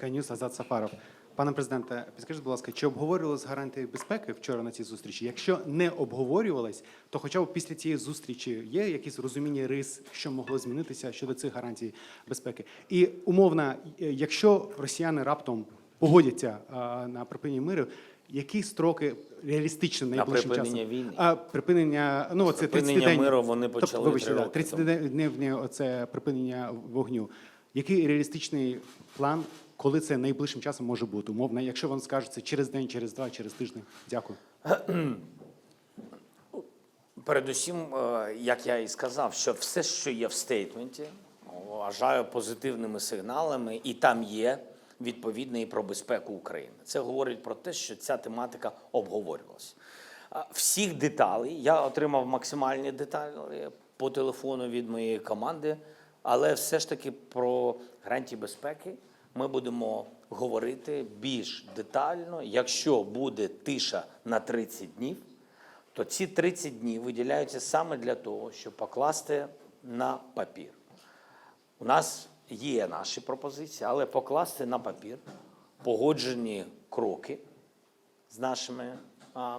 Sky News, Азат Сафаров. Пане президенте, підскажіть, будь ласка, чи обговорювалися гарантії безпеки вчора на цій зустрічі? Якщо не обговорювалось, то хоча б після цієї зустрічі є якісь розуміння рис, що могло змінитися щодо цих гарантій безпеки? І умовно, е, якщо росіяни раптом погодяться а, на припинення миру, які строки реалістично найближчим припинення часом? війни? А припинення, ну це 30 Припинення день. миру вони Тобто, почали вибачте, три да, роки 30 тому. оце припинення вогню. Який реалістичний план, коли це найближчим часом може бути? Умовно, якщо вам скажуть це через день, через два, через тиждень. Дякую. Передусім, е, як я і сказав, що все, що є в стейтменті, вважаю позитивними сигналами, і там є відповідне і про безпеку України. Це говорить про те, що ця тематика обговорювалася. Всіх деталей я отримав максимальні деталі по телефону від моєї команди, але все ж таки про гарантії безпеки ми будемо говорити більш детально, якщо буде тиша на 30 днів то ці 30 днів виділяються саме для того, щоб покласти на папір. У нас є наші пропозиції, але покласти на папір погоджені кроки з нашими а,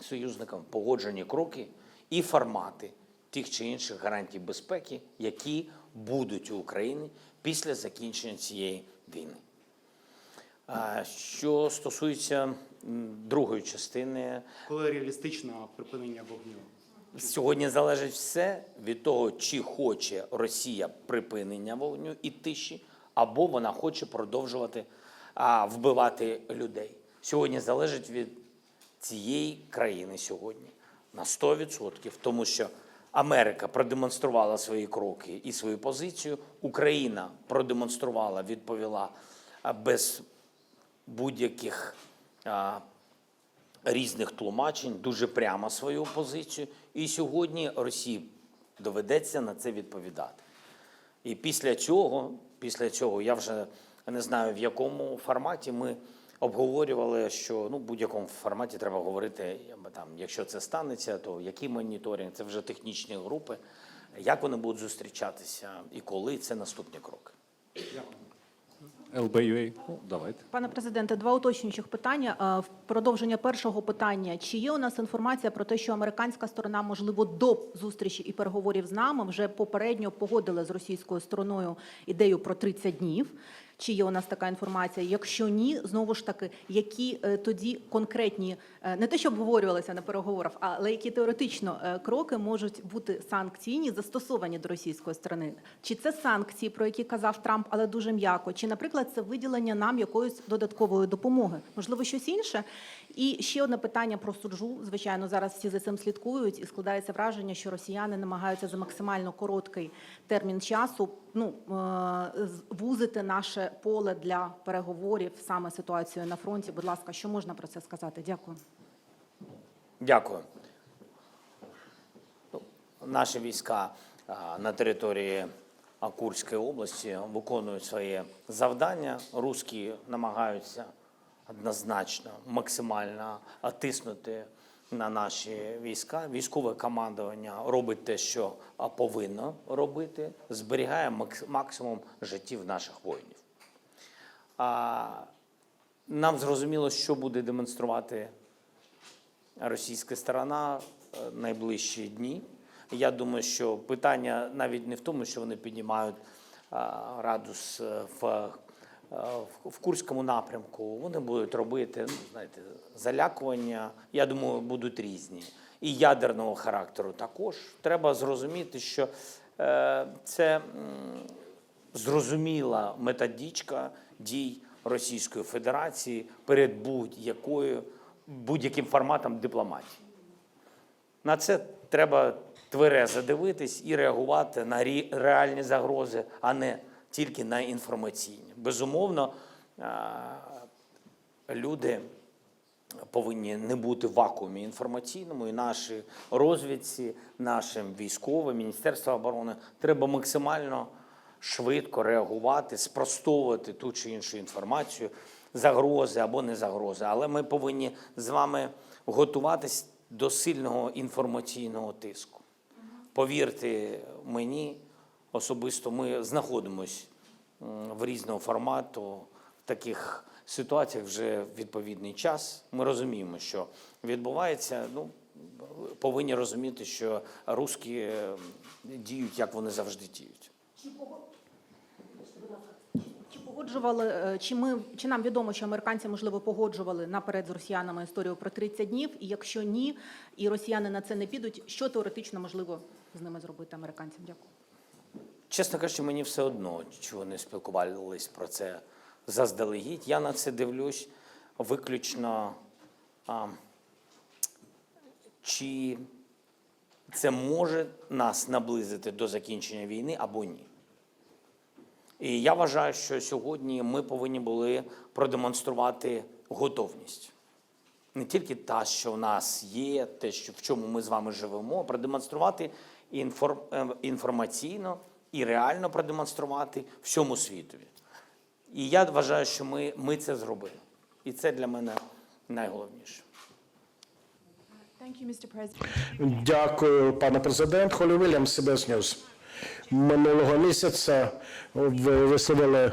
союзниками, погоджені кроки і формати тих чи інших гарантій безпеки, які будуть у Україні після закінчення цієї війни. Що стосується другої частини Коли реалістично припинення вогню? Сьогодні залежить все від того, чи хоче Росія припинення вогню і тиші, або вона хоче продовжувати а, вбивати людей. Сьогодні залежить від цієї країни сьогодні на 100%, тому що Америка продемонструвала свої кроки і свою позицію. Україна продемонструвала, відповіла без будь-яких різних тлумачень, дуже прямо свою позицію. І сьогодні Росії доведеться на це відповідати. І після цього, після цього, я вже не знаю в якому форматі ми обговорювали, що ну в будь-якому форматі треба говорити, там, якщо це станеться, то який моніторинг, це вже технічні групи, як вони будуть зустрічатися і коли це наступні кроки. ЛБЮА. Ну, давайте. Пане президенте, два уточнюючих питання. Е, В продовження першого питання: чи є у нас інформація про те, що американська сторона, можливо, до зустрічі і переговорів з нами вже попередньо погодила з російською стороною ідею про 30 днів? Чи є у нас така інформація? Якщо ні, знову ж таки, які е, тоді конкретні е, не те, що обговорювалися на переговорах, але які теоретично е, кроки можуть бути санкційні, застосовані до російської сторони? Чи це санкції, про які казав Трамп, але дуже м'яко? Чи, наприклад, це виділення нам якоїсь додаткової допомоги? Можливо, щось інше? І ще одне питання про суджу. Звичайно, зараз всі за цим слідкують, і складається враження, що росіяни намагаються за максимально короткий термін часу ну вузити наше поле для переговорів саме ситуацією на фронті. Будь ласка, що можна про це сказати? Дякую. Дякую. Ну, Наші війська на території а, Курської області виконують своє завдання. Руські намагаються однозначно, максимально тиснути на наші війська. Військове командування робить те, що повинно робити, зберігає максимум життів наших воїнів. Нам зрозуміло, що буде демонструвати російська сторона е, найближчі дні. Я думаю, що питання навіть не в тому, що вони піднімають а, градус е, в, е, в- в Курському напрямку. Вони будуть робити, ну, знаєте, залякування. Я думаю, будуть різні. І ядерного характеру також. Треба зрозуміти, що е, це зрозуміла методичка дій Російської Федерації перед будь-якою будь-яким форматом дипломатії. На це треба тверезо дивитись і реагувати на реальні загрози, а не тільки на інформаційні. Безумовно, люди повинні не бути в вакуумі інформаційному, і нашій розвідці, нашим військовим, Міністерству оборони треба максимально швидко реагувати, спростовувати ту чи іншу інформацію, загрози або не загрози. Але ми повинні з вами готуватись до сильного інформаційного тиску. Повірте мені, особисто ми знаходимося в різного формату в таких ситуаціях вже відповідний час. Ми розуміємо, що відбувається. Ну, повинні розуміти, що русські діють, як вони завжди діють. Погоджували, е, чи ми чи нам відомо, що американці можливо погоджували наперед з росіянами історію про 30 днів? І якщо ні, і росіяни на це не підуть, що теоретично можливо з ними зробити американцям? Дякую. Чесно кажучи, мені все одно, чи вони спілкувались про це заздалегідь. Я на це дивлюсь виключно, а, чи це може нас наблизити до закінчення війни або ні. І я вважаю, що сьогодні ми повинні були продемонструвати готовність. Не тільки та, що в нас є, те, що в чому ми з вами живемо, а продемонструвати інформ, е, інформаційно і реально продемонструвати всьому світові. І я вважаю, що ми, ми це зробили. І це для мене найголовніше. Дякую, пане президент. Холі Вільямс, CBS News. Минулого місяця ви висловили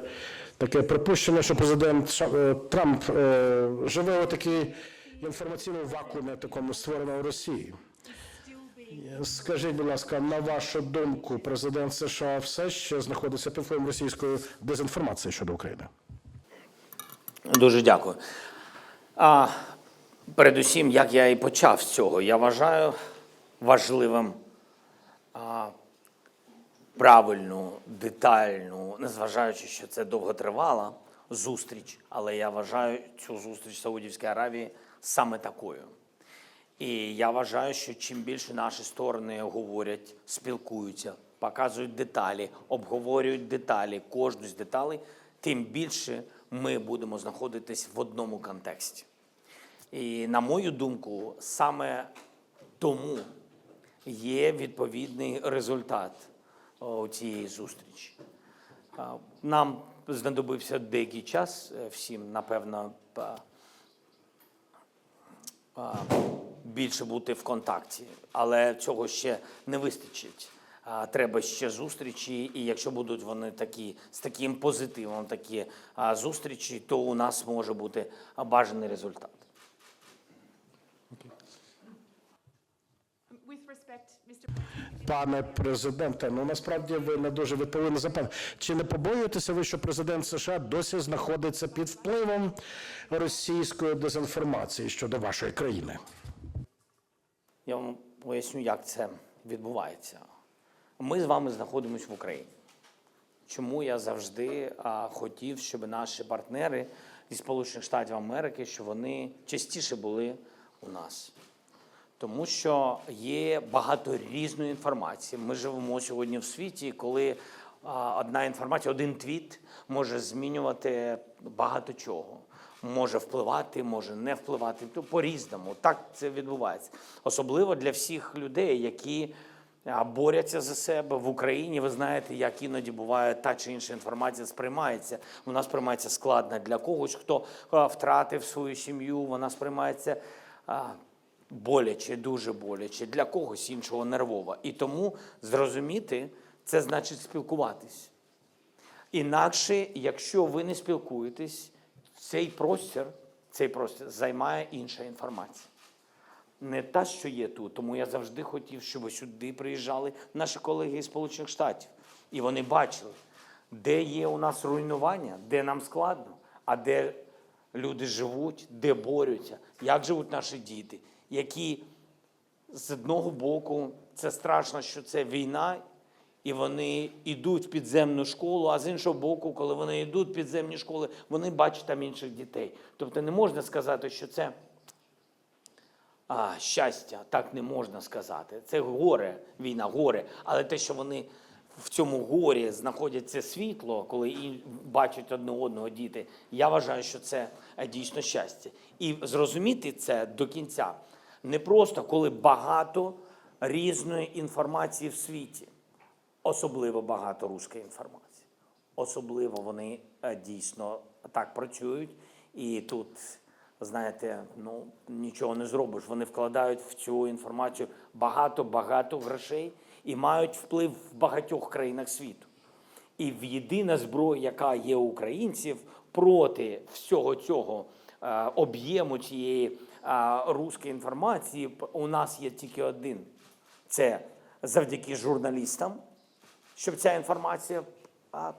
таке припущення, що президент е, Трамп е, живе у такій інформаційному вакуумі, такому створеному Росії. Скажіть, будь ласка, на вашу думку, президент США все ще знаходиться під впливом російської дезінформації щодо України? Дуже дякую. А, передусім, як я і почав з цього, я вважаю важливим а, правильну, детальну, незважаючи, що це довготривала зустріч, але я вважаю цю зустріч в Саудівській Аравії саме такою. І я вважаю, що чим більше наші сторони говорять, спілкуються, показують деталі, обговорюють деталі, кожну з деталей, тим більше ми будемо знаходитись в одному контексті. І на мою думку, саме тому є відповідний результат цієї зустрічі. Нам знадобився деякий час, е, всім, напевно, більше бути в контакті, але цього ще не вистачить. Треба ще зустрічі, і якщо будуть вони такі з таким позитивом, такі зустрічі, то у нас може бути бажаний результат. Пане президенте, ну насправді ви не дуже відповіли запитання. Чи не побоюєтеся ви, що президент США досі знаходиться під впливом російської дезінформації щодо вашої країни? Я вам поясню, як це відбувається. Ми з вами знаходимося в Україні. Чому я завжди а, хотів, щоб наші партнери зі Сполучених Штатів Америки, щоб вони частіше були у нас. Тому що є багато різної інформації. Ми живемо сьогодні в світі, коли одна інформація, один твіт може змінювати багато чого. Може впливати, може не впливати. То по-різному. Так це відбувається. Особливо для всіх людей, які а, борються за себе в Україні. Ви знаєте, як іноді буває та чи інша інформація сприймається. Вона сприймається складно для когось, хто втратив свою сім'ю. Вона сприймається боляче, дуже боляче, для когось іншого нервово. І тому зрозуміти це значить спілкуватись. Інакше, якщо ви не спілкуєтесь, цей простір, цей простір займає інша інформація. Не та, що є тут. Тому я завжди хотів, щоб сюди приїжджали наші колеги із Сполучених Штатів. І вони бачили, де є у нас руйнування, де нам складно, а де люди живуть, де борються, як живуть наші діти, які з одного боку це страшно, що це війна, і вони йдуть в підземну школу, а з іншого боку, коли вони йдуть в підземні школи, вони бачать там інших дітей. Тобто не можна сказати, що це а, щастя, так не можна сказати. Це горе, війна, горе. Але те, що вони в цьому горі знаходяться світло, коли і бачать одне одного діти, я вважаю, що це е, дійсно щастя. І зрозуміти це до кінця не просто коли багато різної інформації в світі, особливо багато руської інформації. Особливо вони е, дійсно так працюють. І тут, знаєте, ну нічого не зробиш. Вони вкладають в цю інформацію багато-багато грошей і мають вплив в багатьох країнах світу. І в єдина зброя, яка є українців проти всього цього е, об'єму цієї руської інформації, у нас є тільки один. Це завдяки журналістам, щоб ця інформація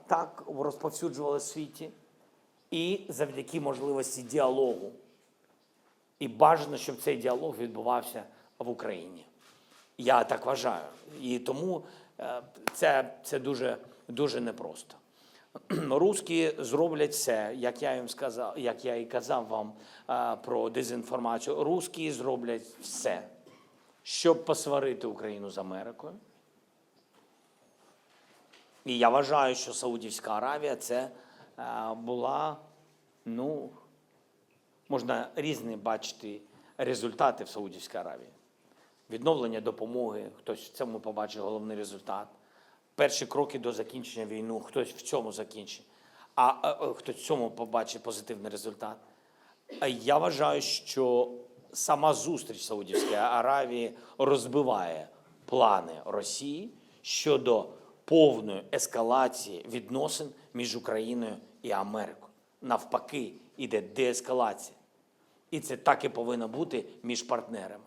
так розповсюджувалася в світі, і завдяки можливості діалогу. І бажано, щоб цей діалог відбувався в Україні. Я так вважаю. І тому е, це дуже, дуже непросто. Руські зроблять все, як я їм сказав, як я і казав вам про дезінформацію. Руські зроблять все, щоб посварити Україну з Америкою. І я вважаю, що Саудівська Аравія це була, ну, можна різні бачити результати в Саудівській Аравії. Відновлення допомоги, хтось в цьому побачить головний результат. Перші кроки до закінчення війни, хтось в цьому закінчить, а, а, а хтось в цьому побачить позитивний результат. Я вважаю, що сама зустріч Саудівської Аравії розбиває плани Росії щодо повної ескалації відносин між Україною і Америкою. Навпаки, іде деескалація. І це так і повинно бути між партнерами.